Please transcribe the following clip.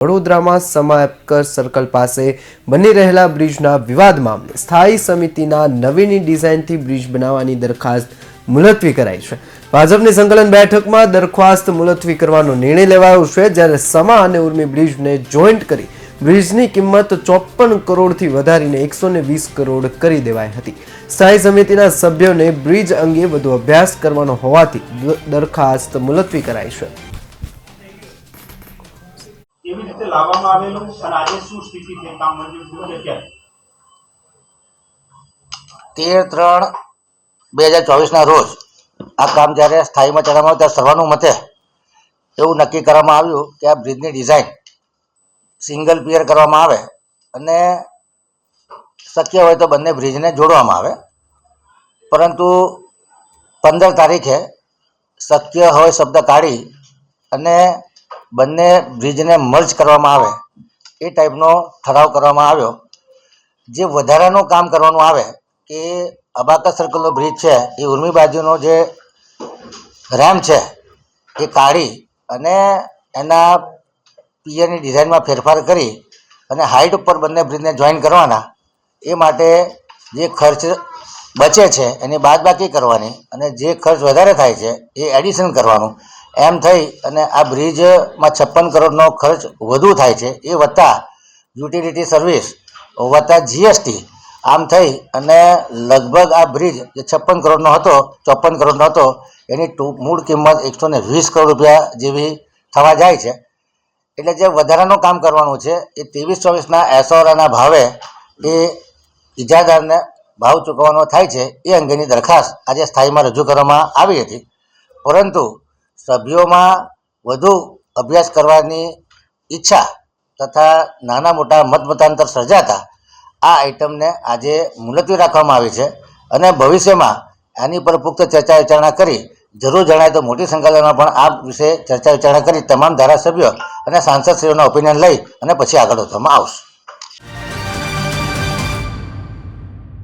વડોદરામાં સમાપકર સર્કલ પાસે બની રહેલા બ્રિજના વિવાદ મામલે સ્થાયી સમિતિના નવીની ડિઝાઇનથી બ્રિજ બનાવવાની દરખાસ્ત મુલતવી કરાઈ છે. ભાજપની સંકલન બેઠકમાં દરખાસ્ત મુલતવી કરવાનો નિર્ણય લેવાયો છે, જ્યારે સમા અને ઉર્મી બ્રિજને જોઈન્ટ કરી બ્રિજની કિંમત ચોપન કરોડથી વધારીને એકસો વીસ કરોડ કરી દેવાઈ હતી. સ્થાયી સમિતિના સભ્યોને બ્રિજ અંગે વધુ અભ્યાસ કરવાનો હોવાથી દરખાસ્ત મુલતવી કરાઈ છે. લાવવામાં આવેલું અને આજે શું સ્થિતિ છે? કામ મંજૂર થયું કે કેમ તેર ત્રણ બે હજાર ચોવીસના રોજ આ કામ જ્યારે સ્થાયીમાં ચડવામાં આવ્યું, ત્યારે સર્વાનુમતે એવું નક્કી કરવામાં આવ્યું કે આ બ્રિજની ડિઝાઇન સિંગલ પિયર કરવામાં આવે અને શક્ય હોય તો બંને બ્રિજને જોડવામાં આવે. પરંતુ પંદર તારીખે શક્ય હોય શબ્દ કાઢી અને બંને બ્રિજને મર્જ કરવામાં આવે, એ ટાઈપનો ઠરાવ કરવામાં આવ્યો. જે વધારાનું કામ કરવાનું આવે, કે અબાકા સર્કલનો બ્રિજ છે, એ ઉર્મી બાજુનો જે રેમ છે, એ કાઢી અને એના પિયરની ડિઝાઇનમાં ફેરફાર કરી અને હાઇટ ઉપર બંને બ્રિજને જોઈન કરવાના. એ માટે જે ખર્ચ બચે છે, એની બાદબાકી કરવાની અને જે ખર્ચ વધારે થાય છે, એ એડિશન કરવાનું. એમ થઈ અને આ બ્રિજમાં છપ્પન કરોડનો ખર્ચ વધુ થાય છે, એ વત્તા યુટિલિટી સર્વિસ વત્તા જીએસટી આમ થઈ અને લગભગ આ બ્રિજ જે છપ્પન કરોડનો હતો, ચોપન કરોડનો હતો, એની મૂળ કિંમત એકસો ને વીસ કરોડ રૂપિયા જેવી થવા જાય છે. એટલે જે વધારાનું કામ કરવાનું છે, એ ત્રેવીસ ચોવીસના એસોરાના ભાવે એ ઇજાદારને ભાવ ચૂકવવાનો થાય છે, એ અંગેની દરખાસ્ત આજે સ્થાયીમાં રજૂ કરવામાં આવી હતી. પરંતુ સભ્યોમાં વધુ અભ્યાસ કરવાની ઈચ્છા તથા નાના મોટા મતમતાંતર સર્જાતા આ આઇટમને આજે મુલતવી રાખવામાં આવી છે અને ભવિષ્યમાં આની પર પુખ્ત ચર્ચા વિચારણા કરી જરૂર જણાય તો મોટી સંખ્યામાં પણ આ વિશે ચર્ચા વિચારણા કરી તમામ ધારાસભ્યો અને સાંસદશ્રીઓના ઓપિનિયન લઈ અને પછી આગળ વધવામાં આવશે.